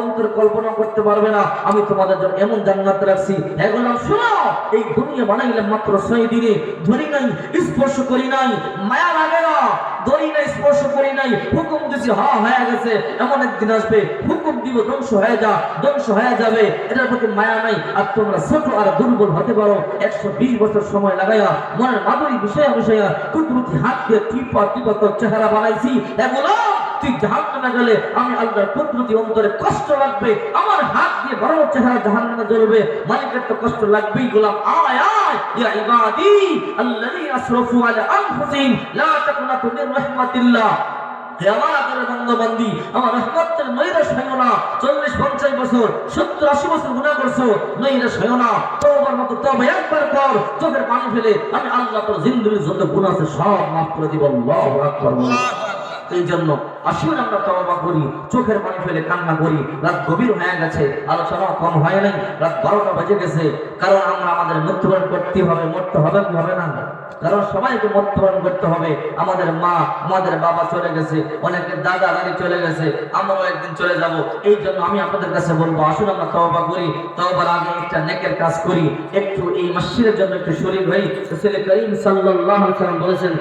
অন্তর কল্পনা করতে পারবে না, আমি তোমাদের জন্য এমন জান্নাত রাখছি। এগুলো শোনো, এই দুনিয়া বানাইলাম মাত্র ছয় দিনে, ধরি নাই, স্পর্শ করি নাই, মায়া লাগে না ধরি নাই স্পর্শ নাই, হুকুম হয়ে গেছে, এমন একদিন আসবে, হুকুম দিব, ধ্বংস হয়ে যা, ধ্বংস হয়ে যাবে, এটার প্রতি মায়া নাই, আর তোমরা ছোট আর দুর্বল হতে পারো, একশো বিশ বছর সময় লাগাইয়া, মনের মাধুরী বিষয় বিষয়া কুদরতি হাত দিয়ে টিপা টিপা তোর চেহারা বানাইছি, এগুলো তুই জাহান গেলে আমি আল্লাহর কুদরতি অন্তরে কষ্ট লাগবে আমার হাত দিয়ে বড় চেহারা জাহান জ্বলবে মালিকের তো কষ্ট লাগবেই গোলাম আয় আয় ইয়া ইবাদি আল্লাযীনা আসরাফু আলা আনফুসিহিম লা তাকুনাতু মির রাহমাতিল্লাহ না। 40, 50 বছর, 70, 80 বছর গুনাহ করছ, নৈরাশ হইও না। তওবার মতো চোখের পানি ফেলে, আমি আল্লাহ তোর জিন্দগির যত গুনাহ আছে সব মাফ করে দিব। আল্লাহু। এই জন্য আসুন আমরা তওবা করি, চোখের পানি ফেলে কান্না করি। রাত গভীর হয়ে গেছে, আলোচনা কম হয় নাই, রাত বারোটা বেজে গেছে। কারণ আমরা আমাদের মৃত্যুবরণ করতে হবে, মরতে হবে কি হবে না? কারণ সবাইকে মৃত্যুবরণ করতে হবে। আমাদের মা, আমাদের বাবা চলে গেছে, অনেকের দাদা, দাদি চলে গেছে, আমরাও একদিন চলে যাব। এই জন্য আমি আপনাদের কাছে বলব, আসুন আমরা তওবা করি। তওবার আগে একটা নেকের কাজ করি। একটু এই মসজিদের জন্য একটু শরীর হই ছেলে করিম ওয়াসাল্লাম বলেছেন